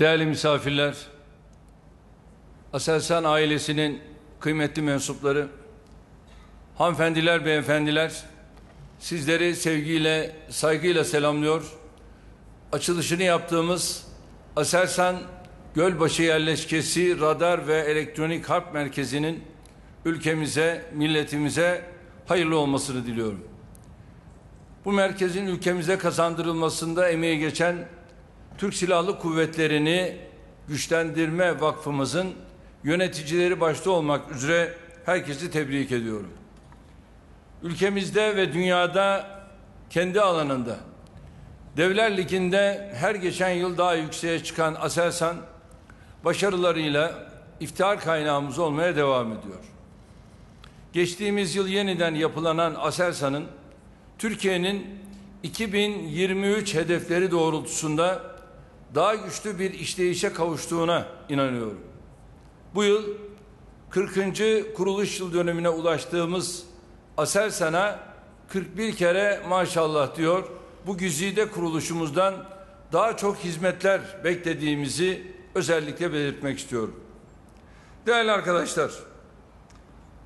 Değerli misafirler, Aselsan ailesinin kıymetli mensupları, hanımefendiler, beyefendiler, sizleri sevgiyle, saygıyla selamlıyor. Açılışını yaptığımız Aselsan Gölbaşı Yerleşkesi Radar ve Elektronik Harp Merkezi'nin ülkemize, milletimize hayırlı olmasını diliyorum. Bu merkezin ülkemize kazandırılmasında emeği geçen Türk Silahlı Kuvvetleri'ni güçlendirme vakfımızın yöneticileri başta olmak üzere herkesi tebrik ediyorum. Ülkemizde ve dünyada kendi alanında Devler Ligi'nde her geçen yıl daha yükseğe çıkan Aselsan başarılarıyla iftihar kaynağımız olmaya devam ediyor. Geçtiğimiz yıl yeniden yapılanan Aselsan'ın Türkiye'nin 2023 hedefleri doğrultusunda daha güçlü bir işleyişe kavuştuğuna inanıyorum. Bu yıl 40. kuruluş yıl dönümüne ulaştığımız Aselsan'a 41 kere maşallah diyor. Bu güzide kuruluşumuzdan daha çok hizmetler beklediğimizi özellikle belirtmek istiyorum. Değerli arkadaşlar,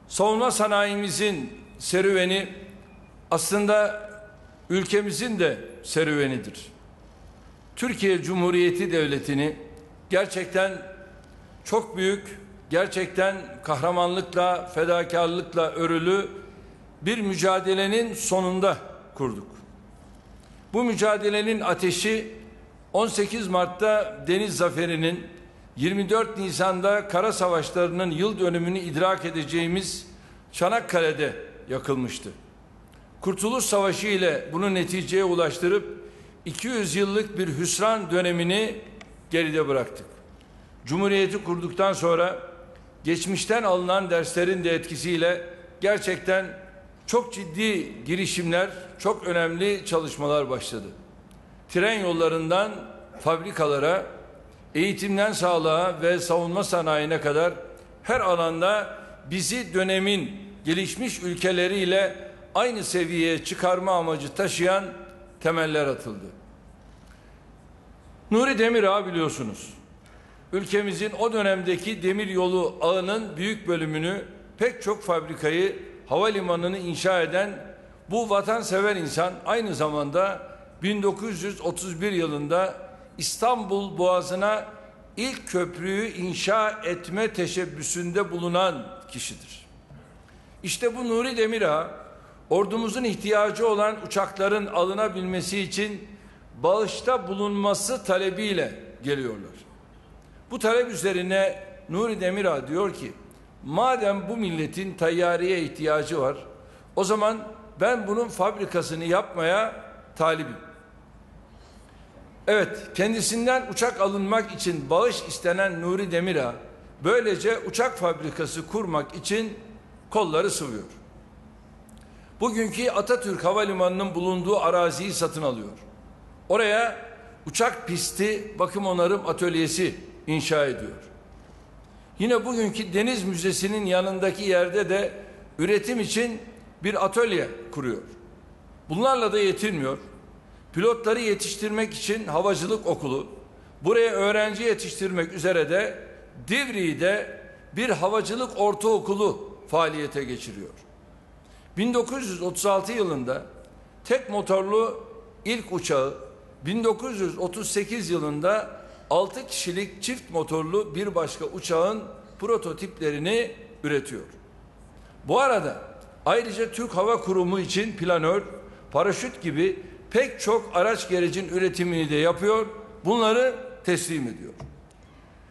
savunma sanayimizin serüveni aslında ülkemizin de serüvenidir. Türkiye Cumhuriyeti Devleti'ni gerçekten çok büyük, gerçekten kahramanlıkla, fedakarlıkla örülü bir mücadelenin sonunda kurduk. Bu mücadelenin ateşi 18 Mart'ta Deniz Zaferi'nin 24 Nisan'da Kara Savaşları'nın yıl dönümünü idrak edeceğimiz Çanakkale'de yakılmıştı. Kurtuluş Savaşı ile bunu neticeye ulaştırıp 200 yıllık bir hüsran dönemini geride bıraktık. Cumhuriyeti kurduktan sonra geçmişten alınan derslerin de etkisiyle gerçekten çok ciddi girişimler, çok önemli çalışmalar başladı. Tren yollarından fabrikalara, eğitimden sağlığa ve savunma sanayine kadar her alanda bizi dönemin gelişmiş ülkeleriyle aynı seviyeye çıkarma amacı taşıyan temeller atıldı. Nuri Demirağ biliyorsunuz. Ülkemizin o dönemdeki demir yolu ağının büyük bölümünü pek çok fabrikayı havalimanını inşa eden bu vatansever insan aynı zamanda 1931 yılında İstanbul Boğazı'na ilk köprüyü inşa etme teşebbüsünde bulunan kişidir. İşte bu Nuri Demirağ ordumuzun ihtiyacı olan uçakların alınabilmesi için bağışta bulunması talebiyle geliyorlar. Bu talep üzerine Nuri Demirağ diyor ki madem bu milletin tayyareye ihtiyacı var o zaman ben bunun fabrikasını yapmaya talibim. Evet kendisinden uçak alınmak için bağış istenen Nuri Demirağ böylece uçak fabrikası kurmak için kolları sıvıyor. Bugünkü Atatürk Havalimanı'nın bulunduğu araziyi satın alıyor. Oraya uçak pisti bakım onarım atölyesi inşa ediyor. Yine bugünkü Deniz Müzesi'nin yanındaki yerde de üretim için bir atölye kuruyor. Bunlarla da yetinmiyor. Pilotları yetiştirmek için havacılık okulu, buraya öğrenci yetiştirmek üzere de Divri'de bir havacılık ortaokulu faaliyete geçiriyor. 1936 yılında tek motorlu ilk uçağı 1938 yılında 6 kişilik çift motorlu bir başka uçağın prototiplerini üretiyor. Bu arada ayrıca Türk Hava Kurumu için planör, paraşüt gibi pek çok araç gerecin üretimini de yapıyor. Bunları teslim ediyor.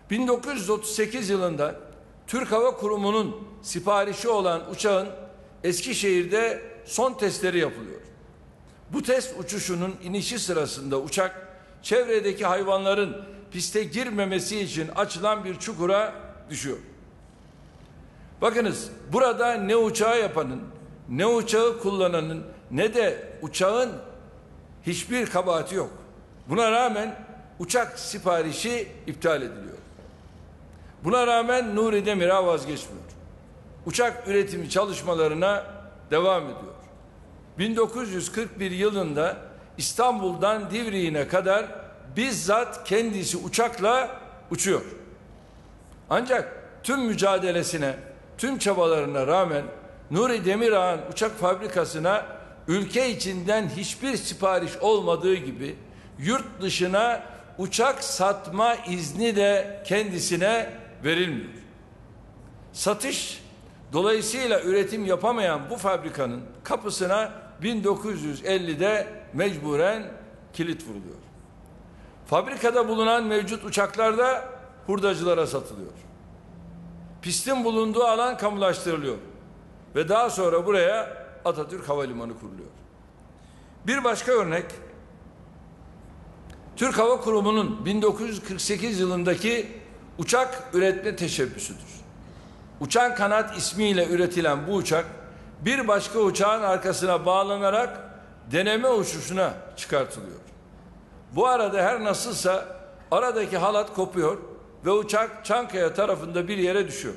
1938 yılında Türk Hava Kurumu'nun siparişi olan uçağın Eskişehir'de son testleri yapılıyor. Bu test uçuşunun inişi sırasında uçak çevredeki hayvanların piste girmemesi için açılan bir çukura düşüyor. Bakınız burada ne uçağı yapanın, ne uçağı kullananın, ne de uçağın hiçbir kabahati yok. Buna rağmen uçak siparişi iptal ediliyor. Buna rağmen Nuri Demirağ vazgeçmiyor. Uçak üretimi çalışmalarına devam ediyor. 1941 yılında İstanbul'dan Divriğine kadar bizzat kendisi uçakla uçuyor. Ancak tüm mücadelesine, tüm çabalarına rağmen Nuri Demirağ'ın uçak fabrikasına ülke içinden hiçbir sipariş olmadığı gibi yurt dışına uçak satma izni de kendisine verilmiyor. Satış dolayısıyla üretim yapamayan bu fabrikanın kapısına 1950'de mecburen kilit vuruluyor. Fabrikada bulunan mevcut uçaklar da hurdacılara satılıyor. Pistin bulunduğu alan kamulaştırılıyor. Ve daha sonra buraya Atatürk Havalimanı kuruluyor. Bir başka örnek Türk Hava Kurumu'nun 1948 yılındaki uçak üretme teşebbüsüdür. Uçan kanat ismiyle üretilen bu uçak bir başka uçağın arkasına bağlanarak deneme uçuşuna çıkartılıyor. Bu arada her nasılsa aradaki halat kopuyor ve uçak Çankaya tarafında bir yere düşüyor.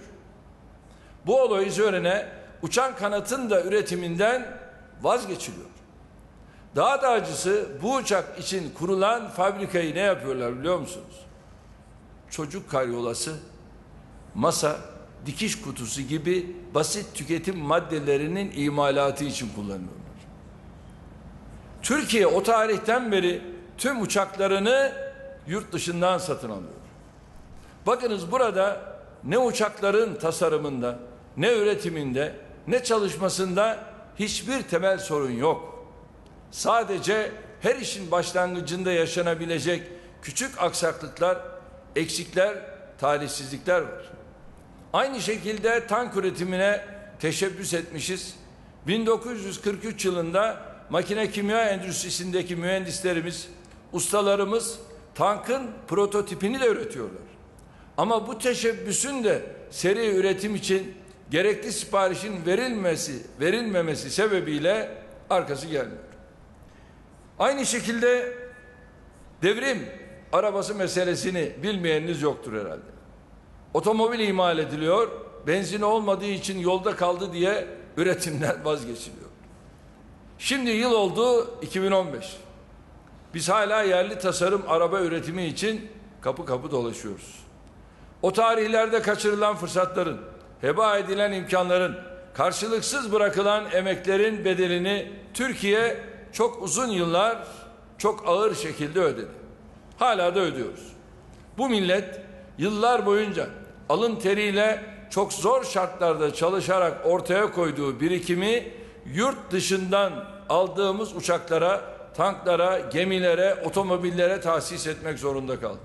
Bu olay üzerine uçan kanatın da üretiminden vazgeçiliyor. Daha da acısı bu uçak için kurulan fabrikayı ne yapıyorlar biliyor musunuz? Çocuk karyolası, masa, dikiş kutusu gibi basit tüketim maddelerinin imalatı için kullanıyorlar. Türkiye o tarihten beri tüm uçaklarını yurt dışından satın alıyor. Bakınız burada ne uçakların tasarımında, ne üretiminde, ne çalışmasında hiçbir temel sorun yok. Sadece her işin başlangıcında yaşanabilecek küçük aksaklıklar, eksikler, talihsizlikler var. Aynı şekilde tank üretimine teşebbüs etmişiz. 1943 yılında makine kimya endüstrisindeki mühendislerimiz, ustalarımız tankın prototipini de üretiyorlar. Ama bu teşebbüsün de seri üretim için gerekli siparişin verilmesi, verilmemesi sebebiyle arkası gelmiyor. Aynı şekilde devrim arabası meselesini bilmeyeniniz yoktur herhalde. Otomobil imal ediliyor, benzin olmadığı için yolda kaldı diye üretimden vazgeçiliyor. Şimdi yıl oldu 2015. Biz hala yerli tasarım araba üretimi için kapı kapı dolaşıyoruz. O tarihlerde kaçırılan fırsatların, heba edilen imkanların, karşılıksız bırakılan emeklerin bedelini Türkiye çok uzun yıllar çok ağır şekilde ödedi. Hala da ödüyoruz. Bu millet yıllar boyunca alın teriyle çok zor şartlarda çalışarak ortaya koyduğu birikimi yurt dışından aldığımız uçaklara, tanklara, gemilere, otomobillere tahsis etmek zorunda kaldı.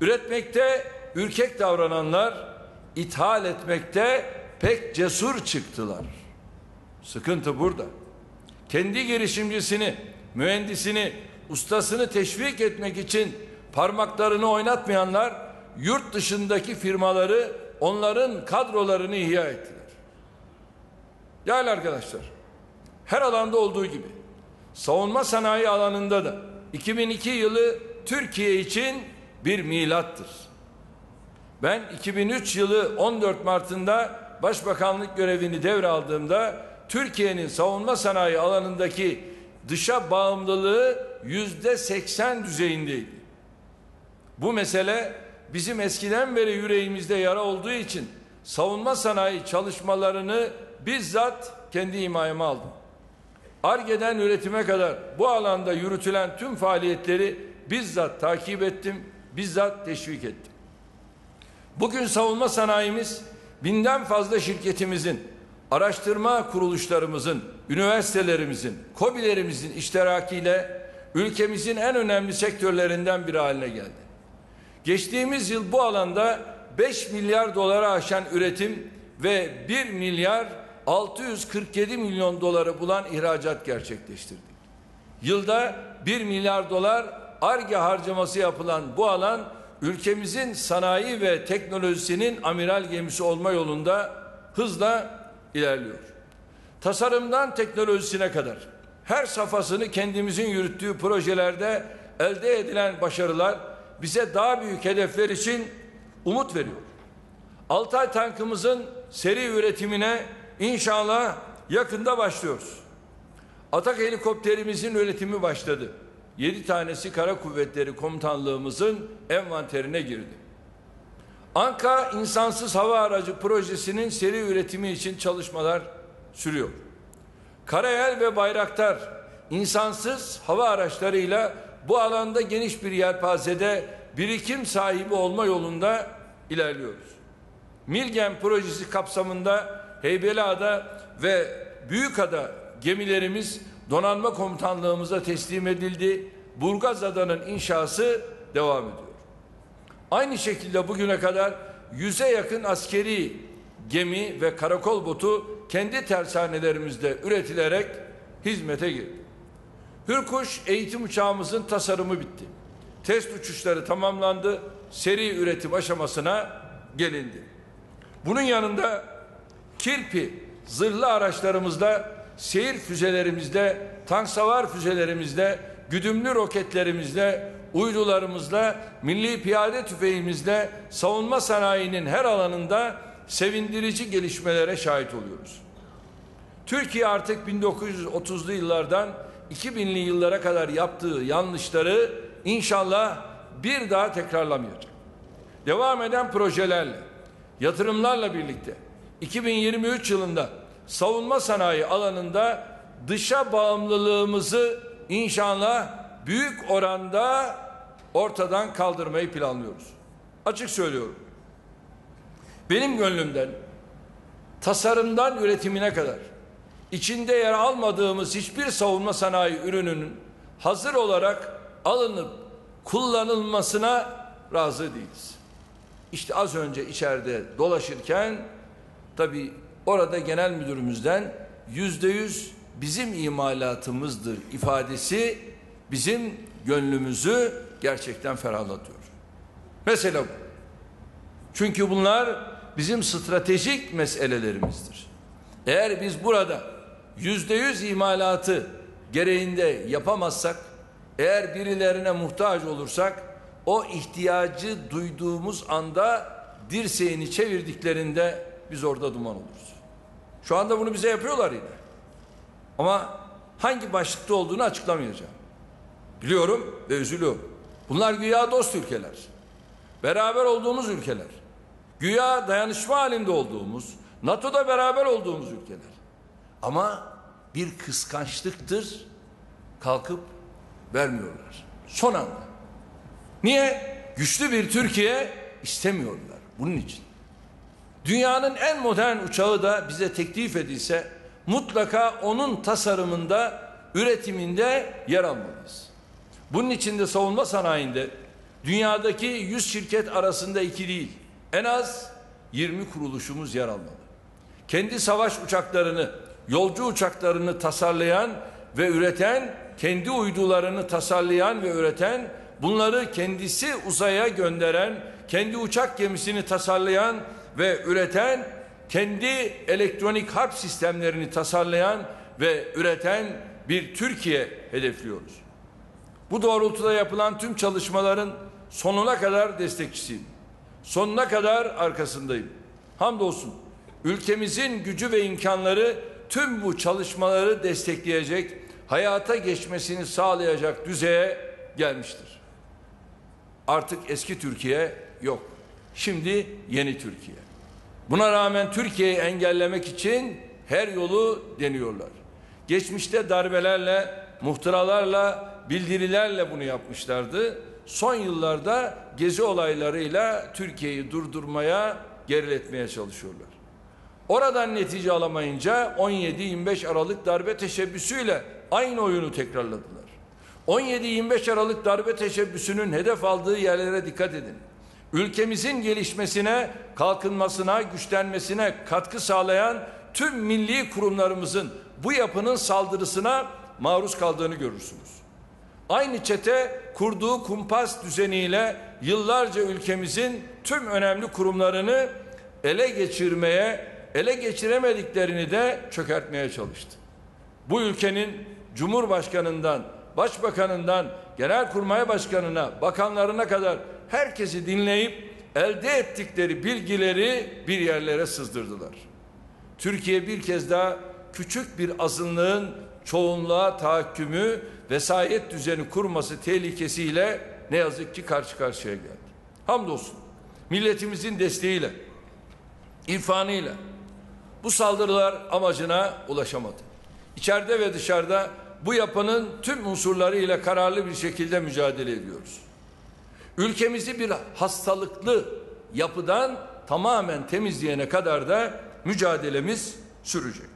Üretmekte ürkek davrananlar ithal etmekte pek cesur çıktılar. Sıkıntı burada. Kendi girişimcisini, mühendisini, ustasını teşvik etmek için parmaklarını oynatmayanlar yurt dışındaki firmaları onların kadrolarını ihya ettiler. Yani arkadaşlar her alanda olduğu gibi savunma sanayi alanında da 2002 yılı Türkiye için bir milattır. Ben 2003 yılı 14 Mart'ında başbakanlık görevini devraldığımda Türkiye'nin savunma sanayi alanındaki dışa bağımlılığı yüzde seksen düzeyindeydi. Bu mesele bizim eskiden beri yüreğimizde yara olduğu için savunma sanayi çalışmalarını bizzat kendi himayeme aldım. Arge'den üretime kadar bu alanda yürütülen tüm faaliyetleri bizzat takip ettim, bizzat teşvik ettim. Bugün savunma sanayimiz binden fazla şirketimizin, araştırma kuruluşlarımızın, üniversitelerimizin, kobilerimizin iştirakiyle ülkemizin en önemli sektörlerinden biri haline geldi. Geçtiğimiz yıl bu alanda 5 milyar dolara aşan üretim ve 1 milyar 647 milyon doları bulan ihracat gerçekleştirdik. Yılda 1 milyar dolar ARGE harcaması yapılan bu alan ülkemizin sanayi ve teknolojisinin amiral gemisi olma yolunda hızla ilerliyor. Tasarımdan teknolojisine kadar her safhasını kendimizin yürüttüğü projelerde elde edilen başarılar bize daha büyük hedefler için umut veriyor. Altay tankımızın seri üretimine inşallah yakında başlıyoruz. Atak helikopterimizin üretimi başladı. 7 tanesi Kara Kuvvetleri Komutanlığımızın envanterine girdi. Anka insansız hava aracı projesinin seri üretimi için çalışmalar sürüyor. Karayel ve Bayraktar insansız hava araçlarıyla bu alanda geniş bir yelpazede birikim sahibi olma yolunda ilerliyoruz. Milgem projesi kapsamında Heybeliada ve Büyükada gemilerimiz donanma komutanlığımıza teslim edildi. Burgazada'nın inşası devam ediyor. Aynı şekilde bugüne kadar yüze yakın askeri gemi ve karakol botu kendi tersanelerimizde üretilerek hizmete girdi. Hürkuş eğitim uçağımızın tasarımı bitti. Test uçuşları tamamlandı. Seri üretim aşamasına gelindi. Bunun yanında Kirpi zırhlı araçlarımızda, seyir füzelerimizde, tank savar füzelerimizde, güdümlü roketlerimizle, uydularımızla, milli piyade tüfeğimizle savunma sanayinin her alanında sevindirici gelişmelere şahit oluyoruz. Türkiye artık 1930'lu yıllardan 2000'li yıllara kadar yaptığı yanlışları inşallah bir daha tekrarlamayacak. Devam eden projelerle, yatırımlarla birlikte 2023 yılında savunma sanayi alanında dışa bağımlılığımızı inşallah büyük oranda ortadan kaldırmayı planlıyoruz. Açık söylüyorum. Benim gönlümden tasarımdan üretimine kadar içinde yer almadığımız hiçbir savunma sanayi ürününün hazır olarak alınıp kullanılmasına razı değiliz. İşte az önce içeride dolaşırken tabi orada genel müdürümüzden yüzde yüz bizim imalatımızdır ifadesi bizim gönlümüzü gerçekten ferahlatıyor. Mesela bu. Çünkü bunlar bizim stratejik meselelerimizdir. Eğer biz burada yüzde yüz imalatı gereğinde yapamazsak, eğer birilerine muhtaç olursak, o ihtiyacı duyduğumuz anda dirseğini çevirdiklerinde biz orada duman oluruz. Şu anda bunu bize yapıyorlar yine. Ama hangi başlıkta olduğunu açıklamayacağım. Biliyorum ve üzülüyorum. Bunlar güya dost ülkeler. Beraber olduğumuz ülkeler. Güya dayanışma halinde olduğumuz, NATO'da beraber olduğumuz ülkeler. Ama bir kıskançlıktır kalkıp vermiyorlar. Son anda. Niye? Güçlü bir Türkiye istemiyorlar bunun için. Dünyanın en modern uçağı da bize teklif edilse mutlaka onun tasarımında, üretiminde yer almalıyız. Bunun için de savunma sanayinde dünyadaki 100 şirket arasında iki değil, en az 20 kuruluşumuz yer almalı. Kendi savaş uçaklarını, yolcu uçaklarını tasarlayan ve üreten, kendi uydularını tasarlayan ve üreten, bunları kendisi uzaya gönderen, kendi uçak gemisini tasarlayan ve üreten, kendi elektronik harp sistemlerini tasarlayan ve üreten bir Türkiye hedefliyoruz. Bu doğrultuda yapılan tüm çalışmaların sonuna kadar destekçisiyim. Sonuna kadar arkasındayım. Hamdolsun ülkemizin gücü ve imkanları tüm bu çalışmaları destekleyecek, hayata geçmesini sağlayacak düzeye gelmiştir. Artık eski Türkiye yok. Şimdi yeni Türkiye. Buna rağmen Türkiye'yi engellemek için her yolu deniyorlar. Geçmişte darbelerle, muhtıralarla, bildirilerle bunu yapmışlardı. Son yıllarda gezi olaylarıyla Türkiye'yi durdurmaya, geriletmeye çalışıyorlar. Oradan netice alamayınca 17-25 Aralık darbe teşebbüsüyle aynı oyunu tekrarladılar. 17-25 Aralık darbe teşebbüsünün hedef aldığı yerlere dikkat edin. Ülkemizin gelişmesine, kalkınmasına, güçlenmesine katkı sağlayan tüm milli kurumlarımızın bu yapının saldırısına maruz kaldığını görürsünüz. Aynı çete kurduğu kumpas düzeniyle yıllarca ülkemizin tüm önemli kurumlarını ele geçirmeye, ele geçiremediklerini de çökertmeye çalıştı. Bu ülkenin Cumhurbaşkanından, Başbakanından, Genelkurmay Başkanına, bakanlarına kadar herkesi dinleyip elde ettikleri bilgileri bir yerlere sızdırdılar. Türkiye bir kez daha küçük bir azınlığın çoğunluğa tahakkümü vesayet düzeni kurması tehlikesiyle ne yazık ki karşı karşıya geldi. Hamdolsun milletimizin desteğiyle, irfanıyla bu saldırılar amacına ulaşamadı. İçeride ve dışarıda bu yapının tüm unsurlarıyla kararlı bir şekilde mücadele ediyoruz. Ülkemizi bir hastalıklı yapıdan tamamen temizleyene kadar da mücadelemiz sürecek.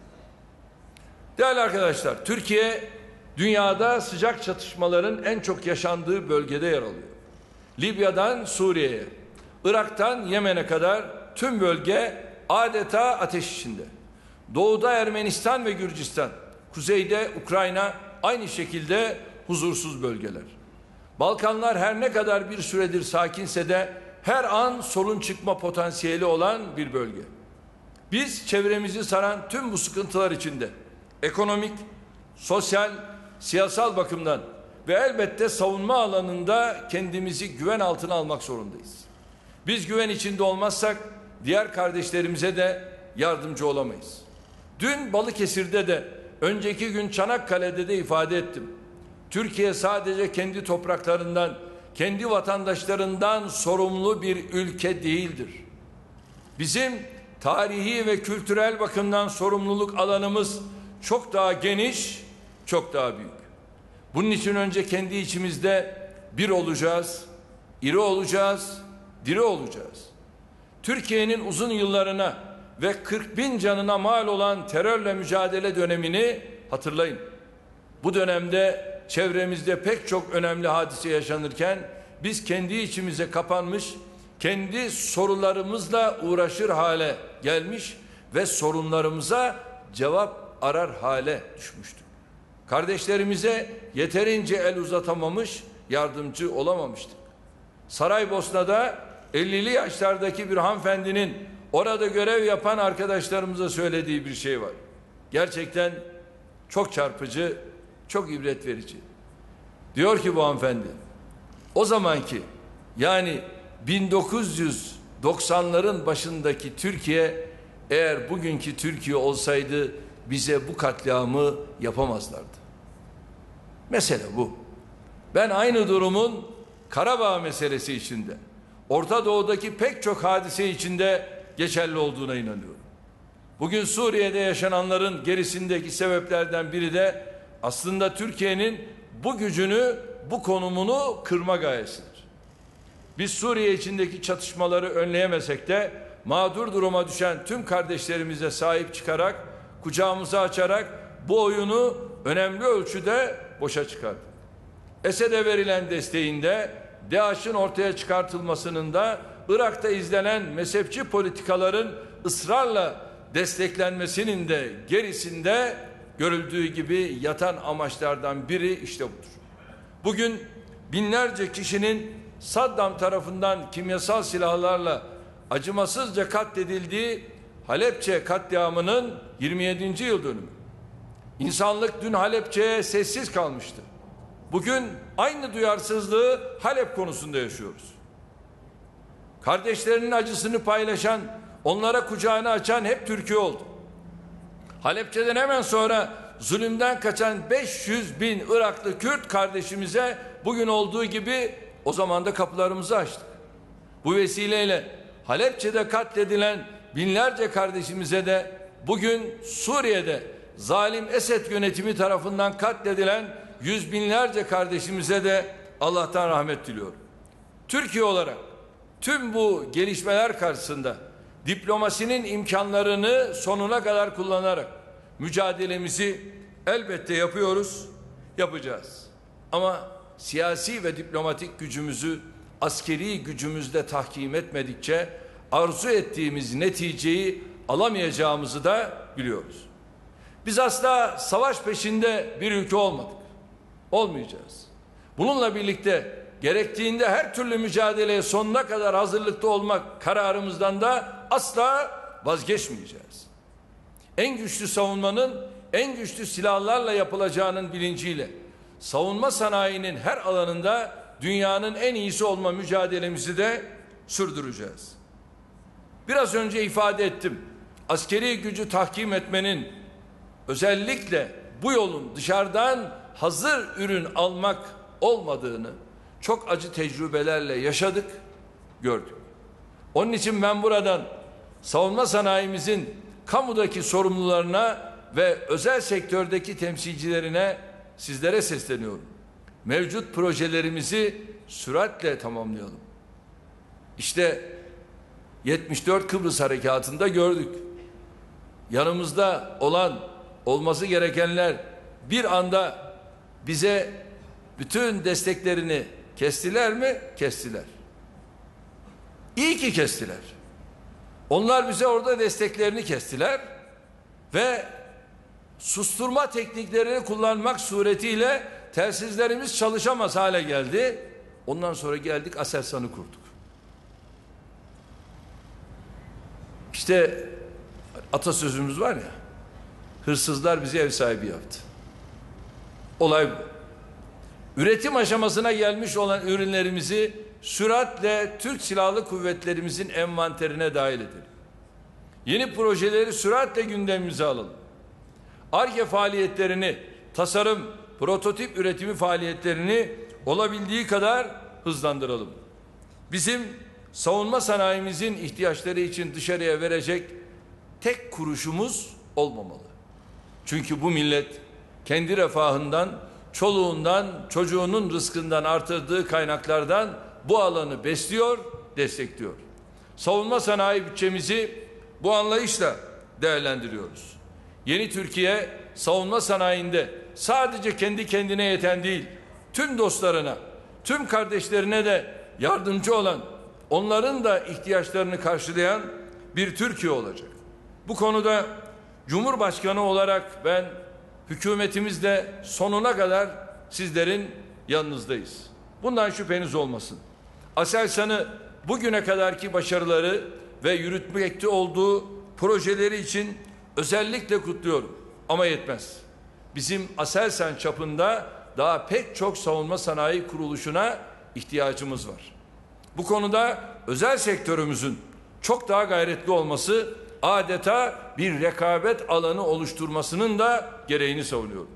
Değerli arkadaşlar, Türkiye dünyada sıcak çatışmaların en çok yaşandığı bölgede yer alıyor. Libya'dan Suriye'ye, Irak'tan Yemen'e kadar tüm bölge adeta ateş içinde. Doğuda Ermenistan ve Gürcistan, kuzeyde Ukrayna aynı şekilde huzursuz bölgeler. Balkanlar her ne kadar bir süredir sakinse de her an sorun çıkma potansiyeli olan bir bölge. Biz çevremizi saran tüm bu sıkıntılar içinde ekonomik, sosyal, siyasal bakımdan ve elbette savunma alanında kendimizi güven altına almak zorundayız. Biz güven içinde olmazsak diğer kardeşlerimize de yardımcı olamayız. Dün Balıkesir'de de önceki gün Çanakkale'de de ifade ettim. Türkiye sadece kendi topraklarından, kendi vatandaşlarından sorumlu bir ülke değildir. Bizim tarihi ve kültürel bakımdan sorumluluk alanımız çok daha geniş, çok daha büyük. Bunun için önce kendi içimizde bir olacağız, iri olacağız, diri olacağız. Türkiye'nin uzun yıllarına ve 40 bin canına mal olan terörle mücadele dönemini hatırlayın. Bu dönemde çevremizde pek çok önemli hadise yaşanırken biz kendi içimize kapanmış, kendi sorularımızla uğraşır hale gelmiş ve sorunlarımıza cevap arar hale düşmüştük. Kardeşlerimize yeterince el uzatamamış, yardımcı olamamıştık. Saraybosna'da 50'li yaşlardaki bir hanımefendinin orada görev yapan arkadaşlarımıza söylediği bir şey var. Gerçekten çok çarpıcı, çok ibret verici. Diyor ki bu hanımefendi, o zamanki yani 1990'ların başındaki Türkiye eğer bugünkü Türkiye olsaydı bize bu katliamı yapamazlardı. Mesele bu. Ben aynı durumun Karabağ meselesi içinde, Orta Doğu'daki pek çok hadise içinde geçerli olduğuna inanıyorum. Bugün Suriye'de yaşananların gerisindeki sebeplerden biri de aslında Türkiye'nin bu gücünü, bu konumunu kırma gayesidir. Biz Suriye içindeki çatışmaları önleyemesek de mağdur duruma düşen tüm kardeşlerimize sahip çıkarak, kucağımızı açarak bu oyunu önemli ölçüde boşa çıkardık. Esed'e verilen desteğinde DAEŞ'in ortaya çıkartılmasının da Irak'ta izlenen mezhepçi politikaların ısrarla desteklenmesinin de gerisinde görüldüğü gibi yatan amaçlardan biri işte budur. Bugün binlerce kişinin Saddam tarafından kimyasal silahlarla acımasızca katledildiği Halepçe katliamının 27. yıl dönümü. İnsanlık dün Halepçe'ye sessiz kalmıştı. Bugün aynı duyarsızlığı Halep konusunda yaşıyoruz. Kardeşlerinin acısını paylaşan, onlara kucağını açan hep Türkiye oldu. Halepçe'den hemen sonra zulümden kaçan 500 bin Iraklı Kürt kardeşimize bugün olduğu gibi o zaman da kapılarımızı açtık. Bu vesileyle Halepçe'de katledilen binlerce kardeşimize de bugün Suriye'de zalim Esed yönetimi tarafından katledilen yüz binlerce kardeşimize de Allah'tan rahmet diliyorum. Türkiye olarak tüm bu gelişmeler karşısında diplomasinin imkanlarını sonuna kadar kullanarak mücadelemizi elbette yapıyoruz, yapacağız. Ama siyasi ve diplomatik gücümüzü askeri gücümüzle tahkim etmedikçe arzu ettiğimiz neticeyi alamayacağımızı da biliyoruz. Biz asla savaş peşinde bir ülke olmadık. Olmayacağız. Bununla birlikte gerektiğinde her türlü mücadeleye sonuna kadar hazırlıklı olmak kararımızdan da asla vazgeçmeyeceğiz. En güçlü savunmanın en güçlü silahlarla yapılacağının bilinciyle savunma sanayinin her alanında dünyanın en iyisi olma mücadelemizi de sürdüreceğiz. Biraz önce ifade ettim. Askeri gücü tahkim etmenin özellikle bu yolun dışarıdan hazır ürün almak olmadığını çok acı tecrübelerle yaşadık, gördük. Onun için ben buradan savunma sanayimizin kamudaki sorumlularına ve özel sektördeki temsilcilerine sizlere sesleniyorum. Mevcut projelerimizi süratle tamamlayalım. İşte 74 Kıbrıs Harekatı'nda gördük. Yanımızda olan olması gerekenler bir anda bize bütün desteklerini kestiler mi? Kestiler. İyi ki kestiler. Onlar bize orada desteklerini kestiler ve susturma tekniklerini kullanmak suretiyle telsizlerimiz çalışamaz hale geldi. Ondan sonra geldik Aselsan'ı kurduk. İşte atasözümüz var ya, hırsızlar bizi ev sahibi yaptı. Olay bu. Üretim aşamasına gelmiş olan ürünlerimizi süratle Türk Silahlı Kuvvetlerimizin envanterine dahil edelim. Yeni projeleri süratle gündemimize alalım. ARGE faaliyetlerini, tasarım, prototip üretimi faaliyetlerini olabildiği kadar hızlandıralım. Bizim savunma sanayimizin ihtiyaçları için dışarıya verecek tek kuruşumuz olmamalı. Çünkü bu millet kendi refahından, çoluğundan, çocuğunun rızkından artırdığı kaynaklardan bu alanı besliyor, destekliyor. Savunma sanayi bütçemizi bu anlayışla değerlendiriyoruz. Yeni Türkiye savunma sanayinde sadece kendi kendine yeten değil, tüm dostlarına, tüm kardeşlerine de yardımcı olan, onların da ihtiyaçlarını karşılayan bir Türkiye olacak. Bu konuda Cumhurbaşkanı olarak ben hükümetimizle sonuna kadar sizlerin yanınızdayız. Bundan şüpheniz olmasın. Aselsan'ı bugüne kadarki başarıları ve yürütmekte olduğu projeleri için özellikle kutluyorum. Ama yetmez. Bizim Aselsan çapında daha pek çok savunma sanayi kuruluşuna ihtiyacımız var. Bu konuda özel sektörümüzün çok daha gayretli olması adeta bir rekabet alanı oluşturmasının da gereğini savunuyorum.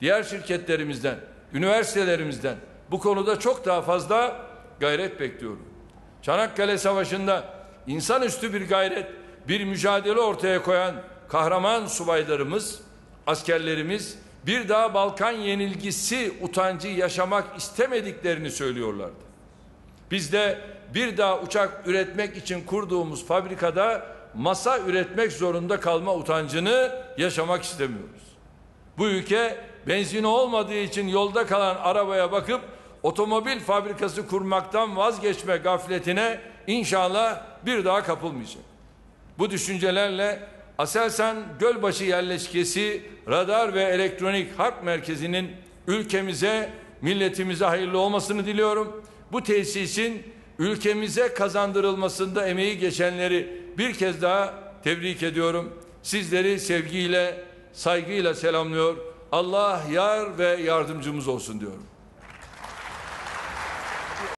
Diğer şirketlerimizden, üniversitelerimizden bu konuda çok daha fazla gayret bekliyorum. Çanakkale Savaşı'nda insanüstü bir gayret, bir mücadele ortaya koyan kahraman subaylarımız, askerlerimiz bir daha Balkan yenilgisi utancı yaşamak istemediklerini söylüyorlardı. Biz de bir daha uçak üretmek için kurduğumuz fabrikada masa üretmek zorunda kalma utancını yaşamak istemiyoruz. Bu ülke benzin olmadığı için yolda kalan arabaya bakıp otomobil fabrikası kurmaktan vazgeçme gafletine inşallah bir daha kapılmayacak. Bu düşüncelerle Aselsan Gölbaşı yerleşkesi radar ve elektronik harp merkezinin ülkemize, milletimize hayırlı olmasını diliyorum. Bu tesisin ülkemize kazandırılmasında emeği geçenleri bir kez daha tebrik ediyorum. Sizleri sevgiyle, saygıyla selamlıyor. Allah yar ve yardımcımız olsun diyorum.